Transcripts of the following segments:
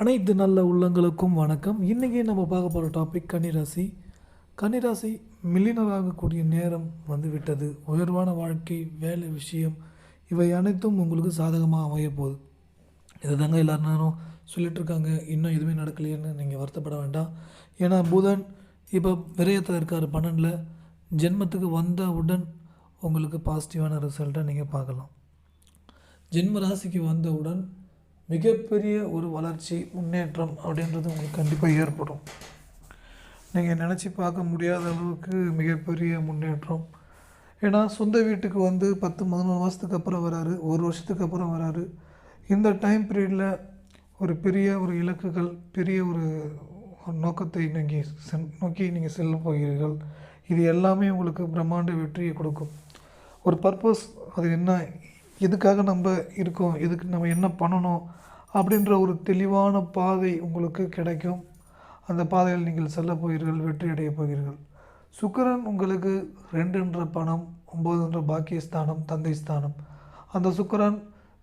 அனைத்து நல்ல உள்ளங்களுக்கும் வணக்கம். இன்றைக்கி நம்ம பார்க்க போகிற டாபிக் கன்னிராசி. கன்னிராசி மில்லினராகக்கூடிய நேரம் வந்து விட்டது உயர்வான வாழ்க்கை வேலை விஷயம் இவை அனைத்தும் உங்களுக்கு சாதகமாக அமையப்போகுது இதை தாங்க எல்லாரும் நேரம் சொல்லிகிட்ருக்காங்க இன்னும் எதுவுமே நடக்கலையேன்னு நீங்கள் வருத்தப்பட வேண்டாம். ஏன்னா புதன் இப்போ விரயத்தில் இருக்கார் பன்னெண்டில். ஜென்மத்துக்கு வந்தவுடன் உங்களுக்கு பாசிட்டிவான ரிசல்ட்டை நீங்கள் பார்க்கலாம். ஜென்ம ராசிக்கு வந்தவுடன் மிகப்பெரிய ஒரு வளர்ச்சி முன்னேற்றம் அப்படின்றது உங்களுக்கு கண்டிப்பாக ஏற்படும். நீங்கள் நினச்சி பார்க்க முடியாத அளவுக்கு மிகப்பெரிய முன்னேற்றம். ஏன்னா சொந்த வீட்டுக்கு வந்து பத்து பதினொரு மாதத்துக்கு அப்புறம் வராரு ஒரு வருஷத்துக்கு அப்புறம் வராரு. இந்த டைம் பீரியடில் ஒரு பெரிய ஒரு இலக்குகள் பெரிய ஒரு நோக்கத்தை நீங்கள் சென் நோக்கி நீங்கள் செல்ல போகிறீர்கள். இது எல்லாமே உங்களுக்கு பிரம்மாண்ட வெற்றியை கொடுக்கும். ஒரு பர்பஸ் அது என்ன எதுக்காக நம்ம இருக்கோம்? எதுக்கு நம்ம என்ன பண்ணணும்? அப்படின்ற ஒரு தெளிவான பாதை உங்களுக்கு கிடைக்கும். அந்த பாதையில் நீங்கள் செல்ல போகிறீர்கள் வெற்றி அடைய போகிறீர்கள். சுக்கரன் உங்களுக்கு ரெண்டுன்ற பணம் ஒம்பதுன்ற பாக்கியஸ்தானம் தந்தை ஸ்தானம். அந்த சுக்கரன்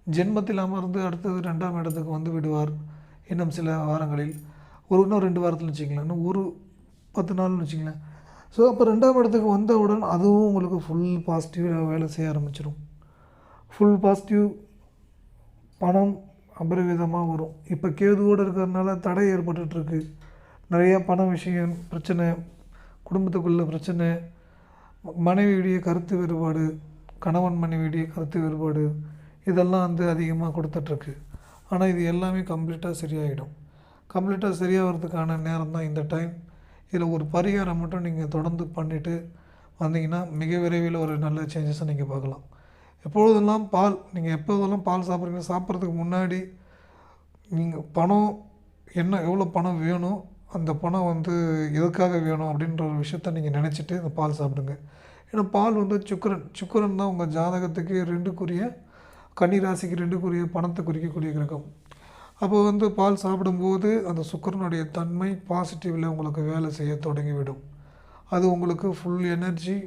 ஜென்மத்தில் அமர்ந்து அடுத்தது ரெண்டாம் இடத்துக்கு வந்து விடுவார் இன்னும் சில வாரங்களில். ஒரு இன்னும் ரெண்டு வாரத்தில் வச்சுக்கலாம் இன்னும் ஒரு பத்து நாள்னு வச்சுக்கலாம் ஸோ அப்போ ரெண்டாம் இடத்துக்கு வந்தவுடன் அதுவும் உங்களுக்கு ஃபுல் பாசிட்டிவாக வேலை செய்ய ஆரம்பிச்சிடும் ஃபுல் பாசிட்டிவ் பணம் அபரிவிதமாக வரும். இப்போ கேதுவோடு இருக்கிறதுனால தடை ஏற்பட்டுட்ருக்கு. நிறையா பண விஷயம் பிரச்சனை குடும்பத்துக்குள்ள பிரச்சனை மனைவியுடைய கருத்து வேறுபாடு கணவன் மனைவியுடைய கருத்து வேறுபாடு இதெல்லாம் வந்து அதிகமாக கொடுத்துட்ருக்கு. ஆனால் இது எல்லாமே கம்ப்ளீட்டாக சரியாயிடும். கம்ப்ளீட்டாக சரியாகிறதுக்கான நேரம் தான் இந்த டைம். இதில் ஒரு பரிகாரம் மட்டும் நீங்கள் தொடர்ந்து பண்ணிவிட்டு வந்தீங்கன்னா மிக விரைவில் ஒரு நல்ல சேஞ்சஸை நீங்கள் பார்க்கலாம். எப்பொழுதெல்லாம் பால் நீங்கள் எப்போதெல்லாம் பால் சாப்பிட்றீங்க சாப்பிட்றதுக்கு முன்னாடி நீங்கள் பணம் என்ன எவ்வளோ பணம் வேணும் அந்த பணம் வந்து எதுக்காக வேணும் அப்படின்ற ஒரு விஷயத்த நீங்கள் நினச்சிட்டு அந்த பால் சாப்பிடுங்க. ஏன்னா பால் வந்து சுக்கரன் சுக்கரன் தான் உங்கள் ஜாதகத்துக்கு ரெண்டுக்குரிய கன்னி ராசிக்கு ரெண்டுக்குரிய பணத்தை குறிக்கக்கூடிய கிரகம். அப்போ வந்து பால் சாப்பிடும்போது அந்த சுக்கரனுடைய தன்மை பாசிட்டிவில் உங்களுக்கு வேலை செய்ய தொடங்கிவிடும். அது உங்களுக்கு ஃபுல் எனர்ஜி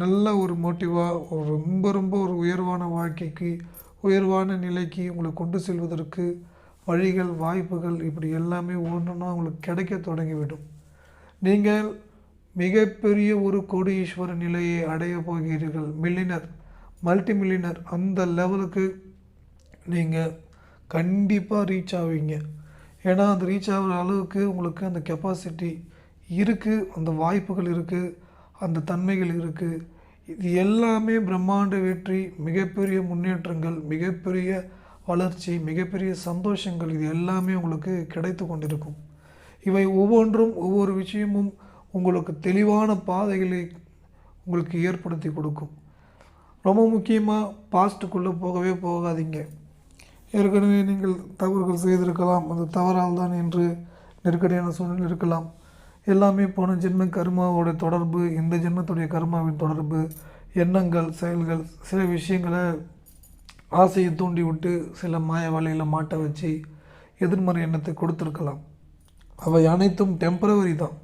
நல்ல ஒரு மோட்டிவாக ஒரு ரொம்ப ரொம்ப ஒரு உயர்வான வாழ்க்கைக்கு உயர்வான நிலைக்கு உங்களை கொண்டு செல்வதற்கு வழிகள் வாய்ப்புகள் இப்படி எல்லாமே ஒன்றுனா உங்களுக்கு கிடைக்க தொடங்கிவிடும். நீங்கள் மிகப்பெரிய ஒரு கோடீஸ்வர நிலையை அடைய போகிறீர்கள். மில்லினர் மல்டி மில்லினர் அந்த லெவலுக்கு நீங்கள் கண்டிப்பாக ரீச் ஆவீங்க. ஏன்னா அந்த ரீச் ஆகிற அளவுக்கு உங்களுக்கு அந்த கெப்பாசிட்டி இருக்குது அந்த வாய்ப்புகள் இருக்குது அந்த தன்மைகள் இருக்குது இது எல்லாமே பிரம்மாண்ட வெற்றி மிகப்பெரிய முன்னேற்றங்கள் மிகப்பெரிய வளர்ச்சி மிகப்பெரிய சந்தோஷங்கள் இது எல்லாமே உங்களுக்கு கிடைத்து கொண்டிருக்கும். இவை ஒவ்வொன்றும் ஒவ்வொரு விஷயமும் உங்களுக்கு தெளிவான பாதைகளை உங்களுக்கு ஏற்படுத்தி கொடுக்கும். ரொம்ப முக்கியமாக பாஸ்ட்டுக்குள்ளே போகவே போகாதீங்க. ஏற்கனவே நீங்கள் தவறுகள் செய்திருக்கலாம். அந்த தவறால் தான் என்று நெருக்கடியான சூழ்நிலை இருக்கலாம். எல்லாமே போன ஜென்ம கர்மாவோட தொடர்பு இந்த ஜென்மத்துடைய கர்மாவின் தொடர்பு எண்ணங்கள் செயல்கள் சில விஷயங்களை ஆசையை தூண்டி விட்டு சில மாய வலையில் மாட்ட வச்சு எதிர்மறை எண்ணத்தை கொடுத்துருக்கலாம். அவை அனைத்தும் டெம்பரவரி தான்.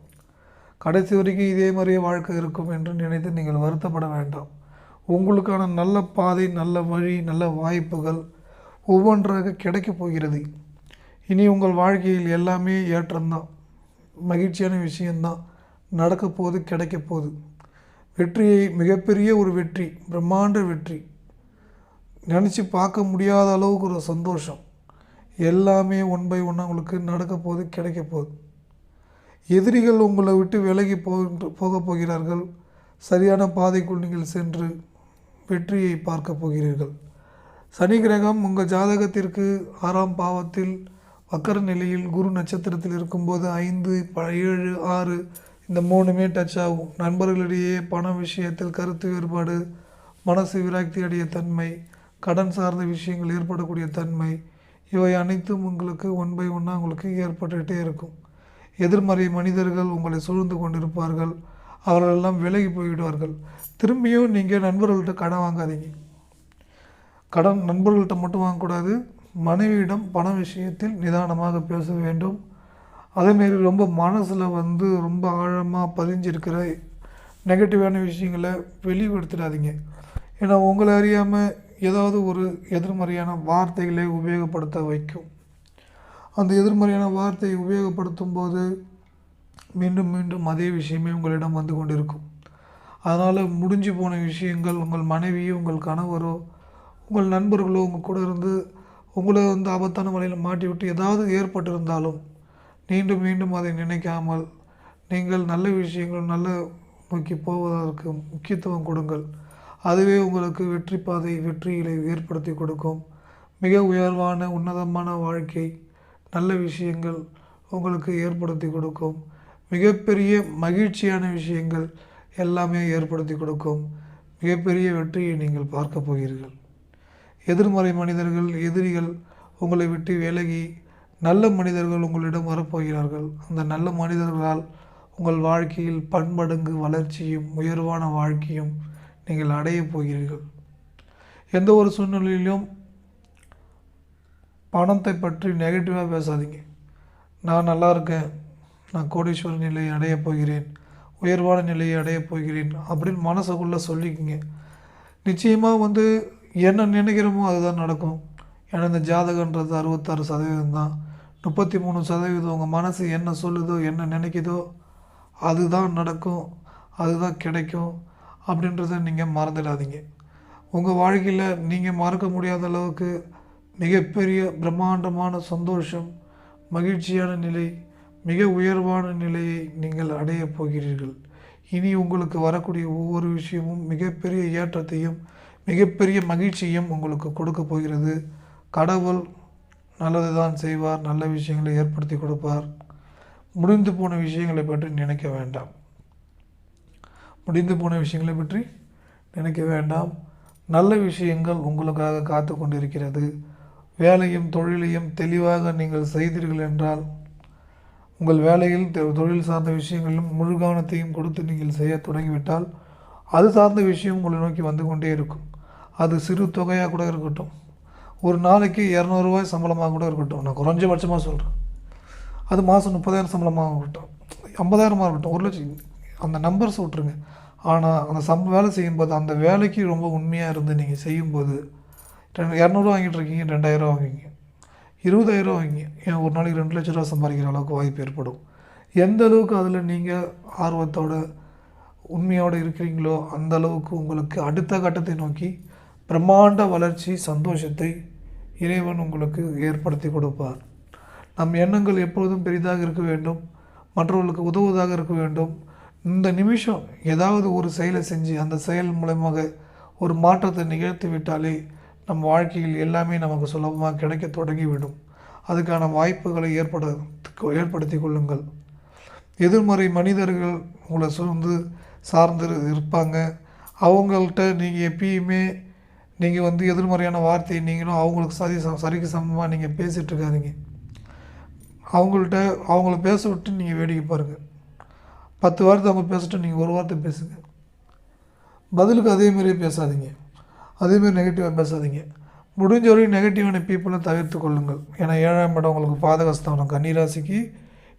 கடைசி வரைக்கும் இதே மாதிரியே வாழ்க்கை இருக்கும் என்று நினைத்து நீங்கள் வருத்தப்பட வேண்டாம். உங்களுக்கான நல்ல பாதை நல்ல வழி நல்ல வாய்ப்புகள் ஒவ்வொன்றாக கிடைக்கப் போகிறது. இனி உங்கள் வாழ்க்கையில் எல்லாமே ஏற்றம்தான். மகிழ்ச்சியான விஷயந்தான். நடக்க போகுது கிடைக்க போகுது. வெற்றியை மிகப்பெரிய ஒரு வெற்றி பிரம்மாண்ட வெற்றி. நினச்சி பார்க்க முடியாத அளவுக்கு ஒரு சந்தோஷம். எல்லாமே ஒன் பை ஒன்னாக உங்களுக்கு நடக்க போகுது கிடைக்க போகுது. எதிரிகள் உங்களை விட்டு விலகி போகின்ற போக போகிறார்கள். சரியான பாதைக்குள் நீங்கள் சென்று வெற்றியை பார்க்க போகிறீர்கள். சனி கிரகம் உங்கள் ஜாதகத்திற்கு ஆறாம் பாவத்தில் வக்கர நிலையில் குரு நட்சத்திரத்தில் இருக்கும்போது ஐந்து ப ஏழு ஆறு இந்த மூணுமே டச் ஆகும். நண்பர்களிடையே பண விஷயத்தில் கருத்து வேறுபாடு மனசு விராக்தி அடைய தன்மை கடன் சார்ந்த விஷயங்கள் ஏற்படக்கூடிய தன்மை இவை அனைத்தும் உங்களுக்கு ஒன் பை ஒன்னாக உங்களுக்கு ஏற்பட்டுகிட்டே இருக்கும். எதிர்மறை மனிதர்கள் உங்களை சூழ்ந்து கொண்டிருப்பார்கள். அவர்களெல்லாம் விலகி போய்விடுவார்கள் திரும்பியும் நீங்கள் நண்பர்கள்ட்ட கடன் வாங்காதீங்க. கடன் நண்பர்கள்ட்ட மட்டும் வாங்கக்கூடாது. மனைவியிடம் பண விஷயத்தில் நிதானமாக பேச வேண்டும். அதேமாரி ரொம்ப மனசில் வந்து ரொம்ப ஆழமாக பதிஞ்சிருக்கிற நெகட்டிவான விஷயங்களை வெளிப்படுத்திடாதீங்க. ஏன்னா உங்களை அறியாமல் ஏதாவது ஒரு எதிர்மறையான வார்த்தைகளை உபயோகப்படுத்த வைக்கும். அந்த எதிர்மறையான வார்த்தையை உபயோகப்படுத்தும் போது மீண்டும் மீண்டும் அதே விஷயமே உங்களிடம் வந்து கொண்டிருக்கும். அதனால் முடிஞ்சு போன விஷயங்கள் உங்கள் மனைவியோ உங்கள் கணவரோ உங்கள் நண்பர்களோ உங்கள் கூட இருந்து உங்களை வந்து ஆபத்தான வழியில் மாட்டிவிட்டு ஏதாவது ஏற்பட்டிருந்தாலும் மீண்டும் மீண்டும் அதை நினைக்காமல் நீங்கள் நல்ல விஷயங்கள் நல்ல நோக்கி போவதற்கு முக்கியத்துவம் கொடுங்கள். அதுவே உங்களுக்கு வெற்றி பாதை வெற்றிகளை ஏற்படுத்தி கொடுக்கும். மிக உயர்வான உன்னதமான வாழ்க்கை நல்ல விஷயங்கள் உங்களுக்கு ஏற்படுத்தி கொடுக்கும். மிகப்பெரிய மகிழ்ச்சியான விஷயங்கள் எல்லாமே ஏற்படுத்தி கொடுக்கும். மிகப்பெரிய வெற்றியை நீங்கள் பார்க்க போகிறீர்கள். எதிர்மறை மனிதர்கள் எதிரிகள் உங்களை விட்டு விலகி நல்ல மனிதர்கள் உங்களிடம் வரப்போகிறார்கள். அந்த நல்ல மனிதர்களால் உங்கள் வாழ்க்கையில் பன்மடங்கு வளர்ச்சியும் உயர்வான வாழ்க்கையும் நீங்கள் அடையப் போகிறீர்கள். எந்த ஒரு சூழ்நிலையிலும் பணத்தை பற்றி நெகட்டிவாக பேசாதீங்க. நான் நல்லா இருக்கேன். நான் கோடீஸ்வர நிலையை அடையப் போகிறேன். உயர்வான நிலையை அடையப் போகிறேன் அப்படின்னு மனசுக்குள்ளே சொல்லிக்கங்க. நிச்சயமாக வந்து என்ன நினைக்கிறோமோ அதுதான் நடக்கும். ஏன்னா இந்த ஜாதகன்றது அறுபத்தாறு சதவீதம் தான். முப்பத்தி மூணு சதவீதம் உங்கள் மனசு என்ன சொல்லுதோ என்ன நினைக்குதோ அதுதான் நடக்கும். அதுதான் கிடைக்கும் அப்படின்றத நீங்கள் மறந்துடாதீங்க. உங்கள் வாழ்க்கையில் நீங்கள் மறக்க முடியாத அளவுக்கு மிகப்பெரிய பிரம்மாண்டமான சந்தோஷம் மகிழ்ச்சியான நிலை மிக உயர்வான நிலையை நீங்கள் அடையப் போகிறீர்கள். இனி உங்களுக்கு வரக்கூடிய ஒவ்வொரு விஷயமும் மிகப்பெரிய ஏற்றத்தையும் மிகப்பெரிய மகிழ்ச்சியும் உங்களுக்கு கொடுக்க போகிறது. கடவுள் நல்லது தான் செய்வார் நல்ல விஷயங்களை ஏற்படுத்தி கொடுப்பார். முடிந்து போன விஷயங்களை பற்றி நினைக்க வேண்டாம். முடிந்து போன விஷயங்களை பற்றி நினைக்க வேண்டாம். நல்ல விஷயங்கள் உங்களுக்காக காத்து கொண்டிருக்கிறது. வேலையும் தொழிலையும் தெளிவாக நீங்கள் செய்தீர்கள் என்றால் உங்கள் வேலையில் தொழில் சார்ந்த விஷயங்களிலும் முழு கவனத்தையும் கொடுத்து நீங்கள் செய்ய தொடங்கிவிட்டால் அது சார்ந்த விஷயம் உங்களை நோக்கி வந்து கொண்டே இருக்கும். அது சிறு தொகையாக கூட இருக்கட்டும். ஒரு நாளைக்கு இரநூறுவாய் சம்பளமாக கூட இருக்கட்டும். நான் குறைஞ்சபட்சமாக சொல்கிறேன் அது மாதம் முப்பதாயிரம் சம்பளமாக இருக்கட்டும். ஐம்பதாயிரமாக இருக்கட்டும். ஒரு லட்சம். அந்த நம்பர்ஸ் விட்ருங்க ஆனால் அந்த சம் வேலை செய்யும்போது அந்த வேலைக்கு ரொம்ப உண்மையாக இருந்து நீங்கள் செய்யும்போது ரெண்டு இரநூறுவா வாங்கிட்டு இருக்கீங்க ரெண்டாயிரம் வாங்குவீங்க. இருபதாயிரம் வாங்கிங்க ஏன் ஒரு நாளைக்கு ரெண்டு லட்ச ரூபா சம்பாதிக்கிற அளவுக்கு வாய்ப்பு ஏற்படும். எந்த அளவுக்கு அதில் நீங்கள் ஆர்வத்தோட உண்மையோடு இருக்கிறீங்களோ அந்த அளவுக்கு உங்களுக்கு அடுத்த கட்டத்தை நோக்கி பிரம்மாண்ட வளர்ச்சி சந்தோஷத்தை இறைவன் உங்களுக்கு ஏற்படுத்தி கொடுப்பார். நம் எண்ணங்கள் எப்பொழுதும் பெரிதாக இருக்க வேண்டும். மற்றவர்களுக்கு உதவுவதாக இருக்க வேண்டும். இந்த நிமிஷம் ஏதாவது ஒரு செயலை செஞ்சு அந்த செயல் மூலமாக ஒரு மாற்றத்தை நிகழ்த்தி விட்டாலே நம் வாழ்க்கையில் எல்லாமே நமக்கு சுலபமாக கிடைக்க தொடங்கிவிடும். அதுக்கான வாய்ப்புகளை ஏற்பட ஏற்படுத்தி கொள்ளுங்கள். எதிர்மறை மனிதர்கள் உங்களை சூழ்ந்து சார்ந்து இருப்பாங்க. அவங்கள்ட்ட நீங்கள் எப்பயுமே நீங்கள் வந்து எதிர்மறையான வார்த்தையை நீங்களும் அவங்களுக்கு சரி ச- சரிக்கு சமமாக நீங்கள் பேசிகிட்ருக்காதீங்க அவங்கள்ட்ட அவங்கள பேச விட்டு நீங்கள் வேடிக்கை பாருங்கள் பத்து வார்த்தை அவங்க பேசிட்டு நீங்கள் ஒரு வார்த்தை பேசுங்க. பதிலுக்கு அதே மாதிரியே பேசாதீங்க. அதேமாரி நெகட்டிவாக பேசாதீங்க. முடிஞ்ச வரையும் நெகட்டிவான பீப்புளை தவிர்த்து கொள்ளுங்கள். ஏன்னா ஏழாம் இடம் உங்களுக்கு பாதகஸ்தானம். கன்னிராசிக்கு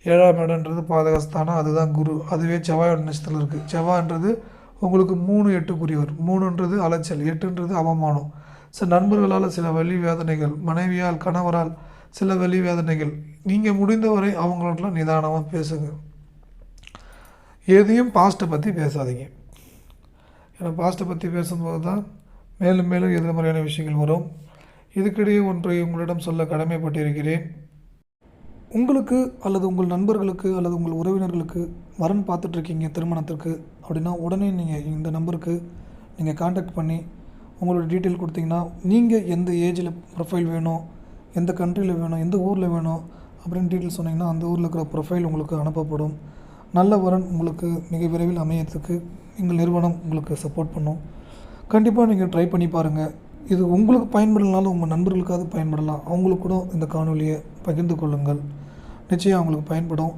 ஏழாம் இடம்ன்றது பாதகஸ்தானம். அதுதான் குரு. அதுவே செவ்வாயோட நட்சத்திரம் இருக்குது செவ்வாய்ன்றது உங்களுக்கு மூணு எட்டுக்குரியவர் மூணுன்றது அலைச்சல் எட்டுன்றது அவமானம். சில நண்பர்களால் சில வழி வேதனைகள் மனைவியால் கணவரால் சில வழி வேதனைகள். நீங்கள் முடிந்தவரை அவங்களோட நிதானமாக பேசுங்க. எதையும் பாஸ்ட்டை பற்றி பேசாதீங்க. ஏன்னா பாஸ்ட்டை பற்றி பேசும்போது தான் மேலும் மேலும் எதிர்மறையான விஷயங்கள் வரும். இதுக்கிடையே ஒன்றை உங்களிடம் சொல்ல கடமைப்பட்டிருக்கிறேன். உங்களுக்கு அல்லது உங்கள் நண்பர்களுக்கு அல்லது உங்கள் உறவினர்களுக்கு வரன் பார்த்துட்ருக்கீங்க திருமணத்திற்கு அப்படின்னா உடனே நீங்கள் இந்த நம்பருக்கு நீங்கள் காண்டாக்ட் பண்ணி உங்களோட டீட்டெயில் கொடுத்தீங்கன்னா நீங்கள் எந்த ஏஜில் ப்ரொஃபைல் வேணும் எந்த கண்ட்ரியில் வேணும் எந்த ஊரில் வேணும் அப்படின்னு டீட்டெயில் சொன்னீங்கன்னா அந்த ஊரில் இருக்கிற ப்ரொஃபைல் உங்களுக்கு அனுப்பப்படும். நல்ல வரன் உங்களுக்கு மிக விரைவில் அமையத்துக்கு எங்கள் நிறுவனம் உங்களுக்கு சப்போர்ட் பண்ணும். கண்டிப்பாக நீங்கள் ட்ரை பண்ணி பாருங்கள் இது உங்களுக்கு பயன்படலனாலும் உங்கள் நண்பர்களுக்காவது பயன்படலாம். அவங்களுக்கு கூட இந்த காணொலியை பகிர்ந்து கொள்ளுங்கள். நிச்சயம் அவங்களுக்கு பயன்படும்.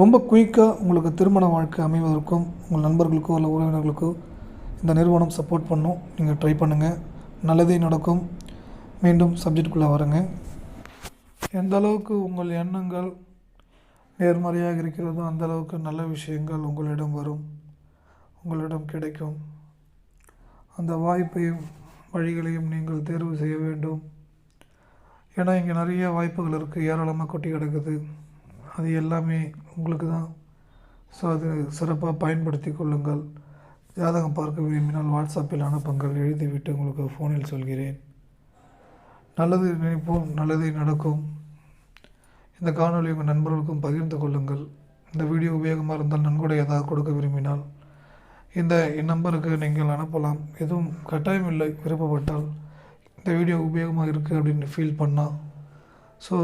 ரொம்ப குயிக்காக உங்களுக்கு திருமண வாழ்க்கை அமைவதற்கும் உங்கள் நண்பர்களுக்கோ இல்லை உறவினர்களுக்கோ இந்த நிறுவனம் சப்போர்ட் பண்ணும். நீங்கள் ட்ரை பண்ணுங்கள் நல்லதே நடக்கும். மீண்டும் சப்ஜெக்டுக்குள்ளே வரேங்க. எந்த அளவுக்கு உங்கள் எண்ணங்கள் நேர்மறையாக இருக்கிறதோ அந்த அளவுக்கு நல்ல விஷயங்கள் உங்களிடம் வரும். உங்களிடம் கிடைக்கும். அந்த வாய்ப்பையும் வழிகளையும் நீங்கள் தேர்வு செய்ய வேண்டும். ஏன்னா இங்கே நிறைய வாய்ப்புகள் இருக்குது ஏராளமாக கொட்டி கிடக்குது. அது எல்லாமே உங்களுக்கு தான். ஸோ அது சிறப்பாக பயன்படுத்தி கொள்ளுங்கள். ஜாதகம் பார்க்க விரும்பினால் வாட்ஸ்அப்பில் அனுப்புங்கள். எழுதிவிட்டு உங்களுக்கு ஃபோனில் சொல்கிறேன். நல்லது நினைப்போம். நல்லதே நடக்கும். இந்த காணொலி உங்கள் நண்பர்களுக்கும் பகிர்ந்து கொள்ளுங்கள். இந்த வீடியோ உபயோகமாக இருந்தால் நன்கொடை ஏதாவது கொடுக்க விரும்பினால் இந்த நம்பருக்கு நீங்கள் அனுப்பலாம். எதுவும் கட்டாயம் இல்லை விருப்பப்பட்டால் இந்த வீடியோ உபயோகமாக இருக்குது அப்படின்னு ஃபீல் பண்ணால் ஸோ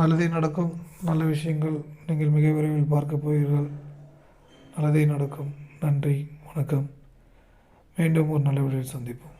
நல்லதே நடக்கும். நல்ல விஷயங்கள் நீங்கள் மிக விரைவில் பார்க்க போகிறீர்கள் நல்லதே நடக்கும். நன்றி வணக்கம். மீண்டும் ஒரு நல்ல வீடியோவில் சந்திப்போம்.